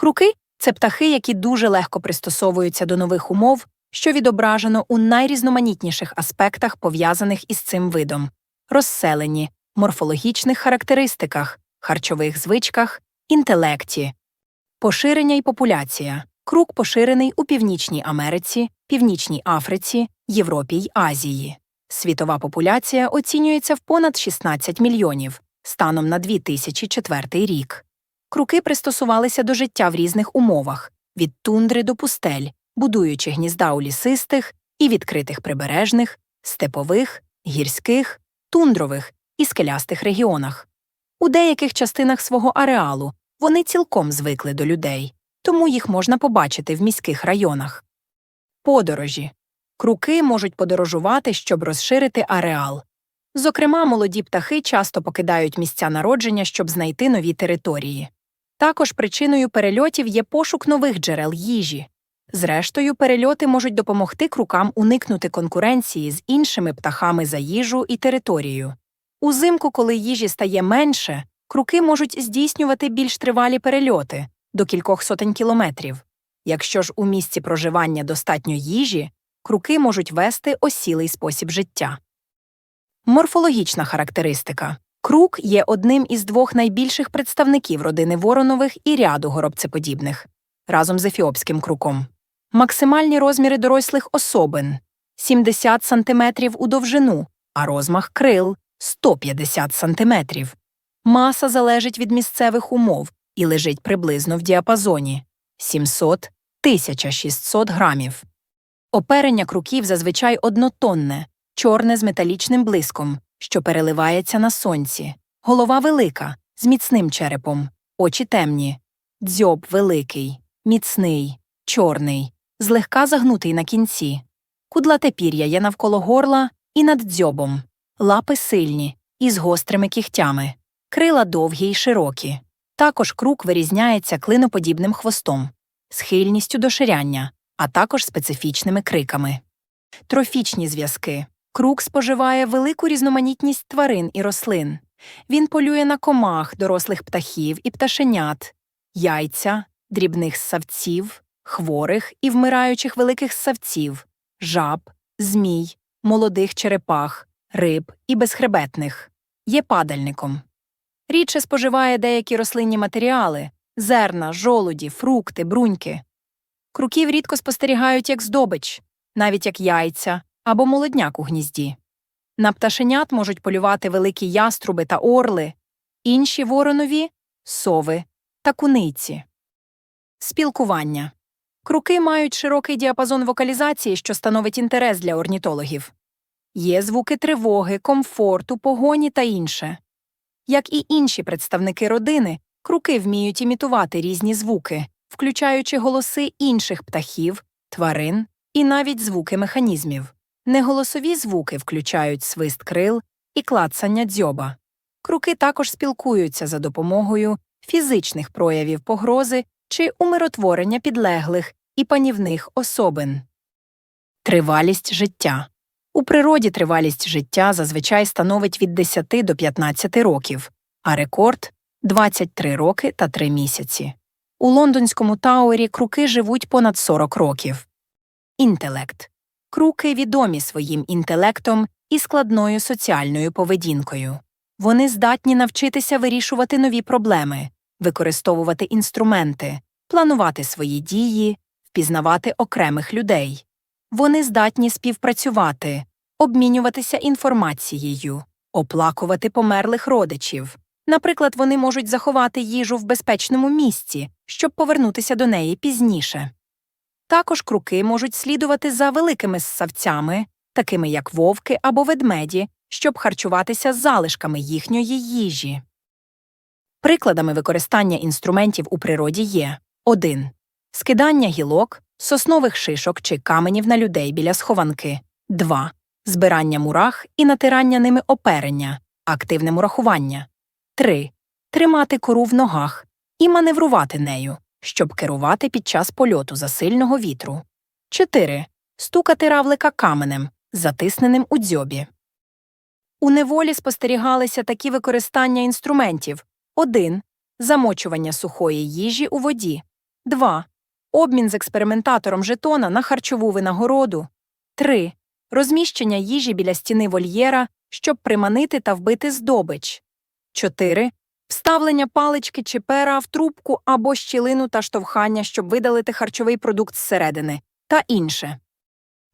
Круки це птахи, які дуже легко пристосовуються до нових умов, що відображено у найрізноманітніших аспектах, пов'язаних із цим видом розселенні, морфологічних характеристиках, харчових звичках, інтелекті. Поширення і популяція. Крук поширений у Північній Америці, Північній Африці, Європі й Азії. Світова популяція оцінюється в понад 16 мільйонів станом на 2004 рік. Круки пристосувалися до життя в різних умовах від тундри до пустель, будуючи гнізда у лісистих і відкритих прибережних, степових, гірських, тундрових і скелястих регіонах. У деяких частинах свого ареалу вони цілком звикли до людей, тому їх можна побачити в міських районах. Подорожі. Круки можуть подорожувати, щоб розширити ареал. Зокрема, молоді птахи часто покидають місця народження, щоб знайти нові території. Також причиною перельотів є пошук нових джерел їжі. Зрештою, перельоти можуть допомогти крукам уникнути конкуренції з іншими птахами за їжу і територію. Узимку, коли їжі стає менше, круки можуть здійснювати більш тривалі перельоти до кількох сотень кілометрів. Якщо ж у місці проживання достатньо їжі, круки можуть вести осілий спосіб життя. Морфологічна характеристика. Крук є одним із двох найбільших представників родини воронових і ряду горобцеподібних, разом з ефіопським круком. Максимальні розміри дорослих особин 70 см у довжину, а розмах крил 150 см. Маса залежить від місцевих умов і лежить приблизно в діапазоні 700-1600 грамів. Оперення круків зазвичай однотонне, чорне з металічним блиском, що переливається на сонці, голова велика, з міцним черепом, очі темні, дзьоб великий, міцний, чорний, злегка загнутий на кінці. Кудлате пір'я є навколо горла і над дзьобом, лапи сильні і з гострими кігтями, крила довгі й широкі. Також крук вирізняється клиноподібним хвостом, схильністю до ширяння, а також специфічними криками. Трофічні зв'язки. Крук споживає велику різноманітність тварин і рослин. Він полює на комах, дорослих птахів і пташенят, яйця, дрібних ссавців, хворих і вмираючих великих ссавців, жаб, змій, молодих черепах, риб і безхребетних. Є падальником. Рідше споживає деякі рослинні матеріали зерна, жолуді, фрукти, бруньки. Круків рідко спостерігають як здобич, навіть як яйця або молодняк у гнізді. На пташенят можуть полювати великі яструби та орли, інші воронові сови та куниці. Спілкування. Круки мають широкий діапазон вокалізації, що становить інтерес для орнітологів. Є звуки тривоги, комфорту, погоні та інше. Як і інші представники родини, круки вміють імітувати різні звуки, включаючи голоси інших птахів, тварин і навіть звуки механізмів. Неголосові звуки включають свист крил і клацання дзьоба. Круки також спілкуються за допомогою фізичних проявів погрози чи умиротворення підлеглих і панівних особин. Тривалість життя. У природі тривалість життя зазвичай становить від 10 до 15 років, а рекорд 23 роки та 3 місяці. У лондонському Тауері круки живуть понад 40 років. Інтелект. Круки відомі своїм інтелектом і складною соціальною поведінкою. Вони здатні навчитися вирішувати нові проблеми, використовувати інструменти, планувати свої дії, впізнавати окремих людей. Вони здатні співпрацювати, обмінюватися інформацією, оплакувати померлих родичів. Наприклад, вони можуть заховати їжу в безпечному місці, щоб повернутися до неї пізніше. Також круки можуть слідувати за великими ссавцями, такими як вовки або ведмеді, щоб харчуватися залишками їхньої їжі. Прикладами використання інструментів у природі є 1. Скидання гілок, соснових шишок чи каменів на людей біля схованки, 2. Збирання мурах і натирання ними оперення, активне мурахування, 3. Тримати кору в ногах і маневрувати нею, щоб керувати під час польоту за сильного вітру. 4. Стукати равлика каменем, затисненим у дзьобі. У неволі спостерігалися такі використання інструментів 1. Замочування сухої їжі у воді, 2. Обмін з експериментатором жетона на харчову винагороду. 3. Розміщення їжі біля стіни вольєра, щоб приманити та вбити здобич. 4. Вставлення палички чи пера в трубку або щілину та штовхання, щоб видалити харчовий продукт зсередини, та інше.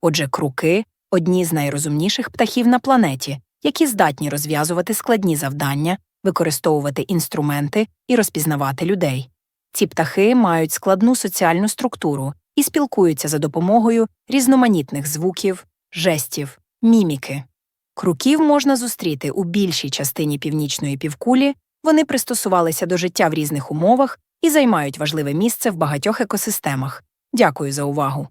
Отже, круки одні з найрозумніших птахів на планеті, які здатні розв'язувати складні завдання, використовувати інструменти і розпізнавати людей. Ці птахи мають складну соціальну структуру і спілкуються за допомогою різноманітних звуків, жестів, міміки. Круків можна зустріти у більшій частині північної півкулі, вони пристосувалися до життя в різних умовах і займають важливе місце в багатьох екосистемах. Дякую за увагу.